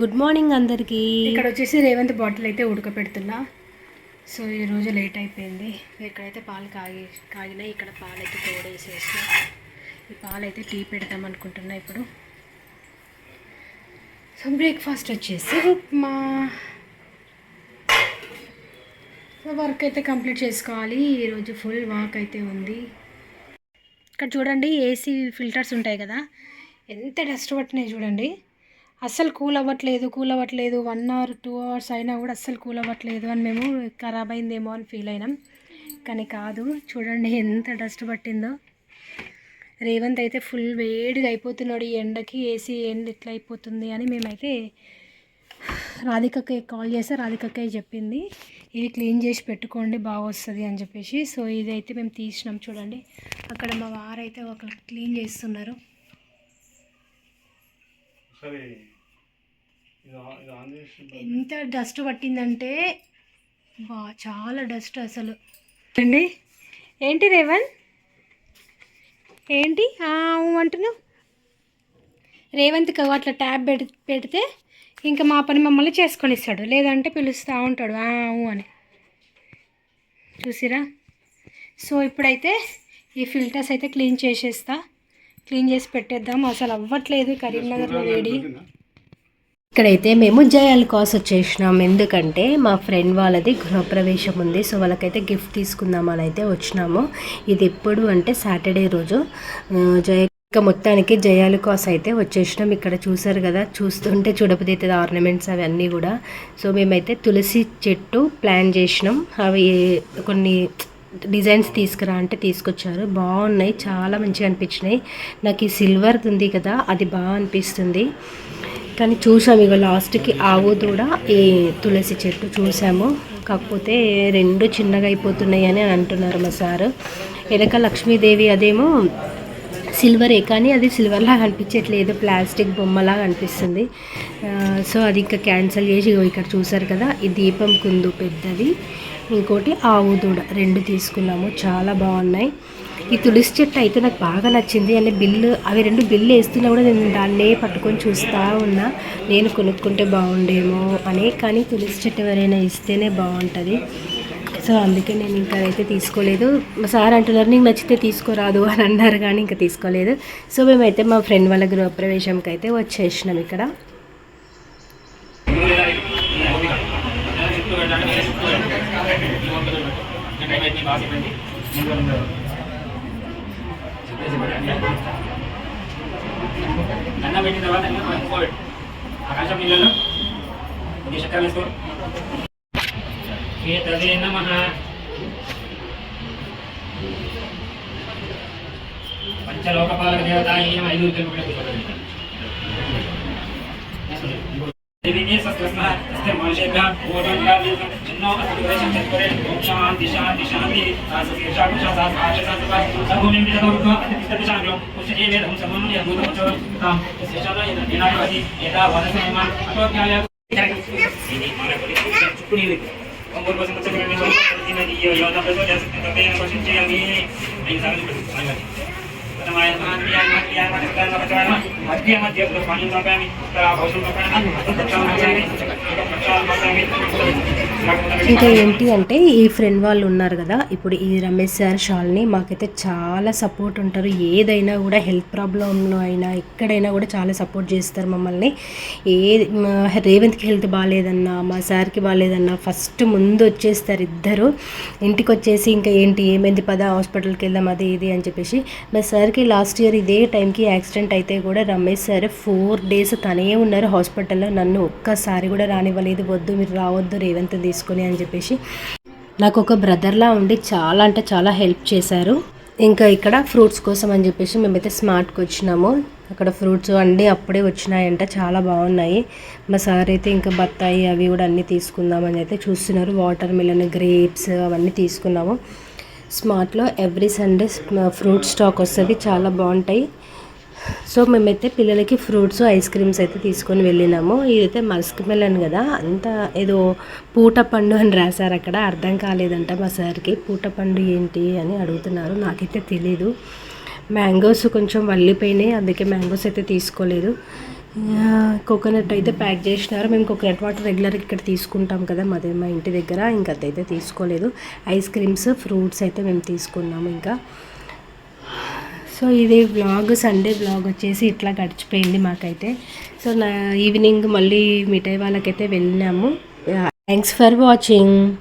Good morning అందరికీ. ఇక్కడ వచ్చేసి రేవంత్ బాటిల్ అయితే ఉడకపెడుతున్నా. సో ఈరోజు లేట్ అయిపోయింది. ఇక్కడైతే పాలు కాగి కాగినాయి. ఇక్కడ పాలు అయితే తోడేసేసి ఈ పాలు అయితే టీ పెడదాం అనుకుంటున్నా ఇప్పుడు. సో బ్రేక్ఫాస్ట్ వచ్చేసి ఉప్మా సో వర్క్ అయితే కంప్లీట్ చేసుకోవాలి. ఈరోజు ఫుల్ వాక్ అయితే ఉంది. ఇక్కడ చూడండి ఏసీ ఫిల్టర్స్ ఉంటాయి కదా. ఎంత డస్ట్ పట్టినాయి చూడండి. అస్సలు కూల్ అవ్వట్లేదు కూల్ అవ్వట్లేదు వన్ అవర్ టూ అవర్స్ అయినా కూడా అస్సలు కూల్ అవ్వట్లేదు అని మేము ఖరాబ్ అయిందేమో అని ఫీల్ అయినాం. కానీ కాదు చూడండి ఎంత డస్ట్ పట్టిందో. రేవంత్ అయితే ఫుల్ వేడిగా అయిపోతున్నాడు. ఈ ఎండకి ఏసీ ఎండ ఎట్లా అయిపోతుంది అని మేమైతే రాధికకి కాల్ చేస్తే రాధికకే చెప్పింది. ఇది క్లీన్ చేసి పెట్టుకోండి బాగా వస్తుంది అని చెప్పేసి. సో ఇదైతే మేము తీసినాం చూడండి. అక్కడ మా వారైతే ఒక క్లీన్ చేస్తున్నారు. ఎంత డస్ట్ పట్టిందంటే బా చాలా డస్ట్ అసలు. అండి ఏంటి రేవన్? ఏంటి? అంటున్నావు? రేవంత్కి అట్లా ట్యాబ్ పెడి పెడితే ఇంకా మా పని మమ్మల్ని చేసుకొని ఇస్తాడు లేదంటే పిలుస్తూ ఉంటాడు. ఆ, ఊ అని. చూసిరా? సో ఇప్పుడైతే ఈ ఫిల్టర్స్ అయితే క్లీన్ చేసేస్తా. క్లీన్ చేసి పెట్టేద్దాం. అసలు అవ్వట్లేదు కరీంనగర్లో వేడి. ఇక్కడైతే మేము జయాల కాస్ వచ్చేసినాం. ఎందుకంటే మా ఫ్రెండ్ వాళ్ళది గృహప్రవేశం ఉంది. సో వాళ్ళకైతే గిఫ్ట్ తీసుకుందామని అయితే వచ్చినాము. ఇది ఎప్పుడు అంటే సాటర్డే రోజు. జయ ఇంకా మొత్తానికి జయాలు కాస్ అయితే వచ్చేసినాం. ఇక్కడ చూసారు కదా చూస్తుంటే చూడబుదైతే ఆర్నమెంట్స్ అవి అన్నీ కూడా. సో మేమైతే తులసి చెట్టు ప్లాన్ చేసినాం. అవి కొన్ని డిజైన్స్ తీసుకురా అంటే తీసుకొచ్చారు. బాగున్నాయి చాలా మంచిగా అనిపించినాయి. నాకు ఈ సిల్వర్ ఉంది కదా అది బాగా అనిపిస్తుంది. కానీ చూసాము ఇక లాస్ట్కి ఆవు దూడ ఈ తులసి చెట్టు చూసాము. కాకపోతే రెండు చిన్నగా అయిపోతున్నాయి అని అంటున్నారు మా సారు. వెనక లక్ష్మీదేవి అదేమో సిల్వరే కానీ అది సిల్వర్లాగా అనిపించట్లేదు ప్లాస్టిక్ బొమ్మలాగా అనిపిస్తుంది. సో అది ఇంకా క్యాన్సిల్ చేసి ఇగో ఇక్కడ చూసారు కదా ఈ దీపం కుందు పెద్దది. ఇంకోటి ఆవు దూడ. రెండు తీసుకున్నాము. చాలా బాగున్నాయి. ఈ తులసి చెట్టు అయితే నాకు బాగా నచ్చింది. అంటే బిల్లు అవి రెండు బిల్లు వేస్తున్నా కూడా నేను దాన్నే పట్టుకొని చూస్తూ ఉన్నా. నేను కొనుక్కుంటే బాగుండేమో అని. కానీ తులసి చెట్టు ఎవరైనా ఇస్తేనే బాగుంటుంది. సో అందుకే నేను ఇంకా అయితే తీసుకోలేదు. మా సార్ అంటున్నారు నీకు నచ్చితే తీసుకోరాదు అని అన్నారు కానీ ఇంకా తీసుకోలేదు. సో మేమైతే మా ఫ్రెండ్ వాళ్ళ గృహప్రవేశంకి అయితే వచ్చేసినాం ఇక్కడ. అన్న పెట్టిన తర్వాత కోవిడ్ ఆకాశం నీళ్ళలో కొద్దిగా చక్కెర వేసుకో ఏతదే నమ పంచలోకపాలక దేవత देवी मनुष्यभ्यः पूर्वङ्गादिनो चत्वरे ॐ शान्ति शान्ति शान्ति सर्वभूमिं विदतोरुत्वा अतिविस्तृतशाङ्गलम् पुष्येवेदं सर्वं यद्भूतमुच्चवं तां तस्य शाला यदा दीनायवति यदा वदसमान् अतोज्ञाय मध्य मध्य पानी स्थापयामी ఇంకా ఏంటి అంటే ఈ ఫ్రెండ్ వాళ్ళు ఉన్నారు కదా ఇప్పుడు ఈ రమేష్ సార్ షాల్ని మాకైతే చాలా సపోర్ట్ ఉంటారు. ఏదైనా కూడా హెల్త్ ప్రాబ్లంలో అయినా ఎక్కడైనా కూడా చాలా సపోర్ట్ చేస్తారు మమ్మల్ని. ఏ మా రేవంత్కి హెల్త్ బాగాలేదన్నా మా సార్కి బాగాలేదన్నా ఫస్ట్ ముందు వచ్చేస్తారు ఇద్దరు. ఇంటికి వచ్చేసి ఇంకా ఏంటి ఏమైంది పద హాస్పిటల్కి వెళ్దాం అది ఇది అని చెప్పేసి. మా సార్కి లాస్ట్ ఇయర్ ఇదే టైంకి యాక్సిడెంట్ అయితే కూడా రమేష్ సార్ ఫోర్ డేస్ తనే ఉన్నారు హాస్పిటల్లో నన్ను ఒక్కసారి కూడా రానివ్వలేదు. వద్దు మీరు రావద్దు రేవంత్ తీసుకొని అని చెప్పేసి నాకు ఒక బ్రదర్లా ఉండి చాలా అంటే చాలా హెల్ప్ చేశారు. ఇంకా ఇక్కడ ఫ్రూట్స్ కోసం అని చెప్పేసి మేమైతే స్మార్ట్కి వచ్చినాము. అక్కడ ఫ్రూట్స్ అన్నీ అప్పుడే వచ్చినాయంట చాలా బాగున్నాయి. మా సార్ అయితే ఇంకా బత్తాయి అవి కూడా అన్నీ తీసుకుందామని అయితే చూస్తున్నారు. వాటర్ మిలన్ గ్రేప్స్ అవన్నీ తీసుకున్నాము. స్మార్ట్లో ఎవ్రీ సండే ఫ్రూట్ స్టాక్ వస్తుంది చాలా బాగుంటాయి. సో మేమైతే పిల్లలకి ఫ్రూట్స్ ఐస్ క్రీమ్స్ అయితే తీసుకొని వెళ్ళినాము. ఇదైతే మస్క్ మెలన్ కదా అంత ఏదో పూట పండు అని రాశారు అక్కడ. అర్థం కాలేదంట మా సార్కి పూట పండు ఏంటి అని అడుగుతున్నారు. నాకైతే తెలీదు. మ్యాంగోస్ కొంచెం వల్లిపోయినాయి అందుకే మ్యాంగోస్ అయితే తీసుకోలేదు. కోకోనట్ అయితే ప్యాక్ చేసినారు. మేము కోకోనట్ వాటర్ రెగ్యులర్గా ఇక్కడ తీసుకుంటాం కదా మాదే మా ఇంటి దగ్గర. ఇంకా అదైతే తీసుకోలేదు. ఐస్ క్రీమ్స్ ఫ్రూట్స్ అయితే మేము తీసుకున్నాము ఇంకా. సో ఇది వ్లాగ్ సండే బ్లాగ్ వచ్చేసి ఇట్లా గడిచిపోయింది మాకైతే. సో నా ఈవినింగ్ మళ్ళీ మిఠాయి వాళ్ళకైతే వెళ్ళినాము. Thanks for watching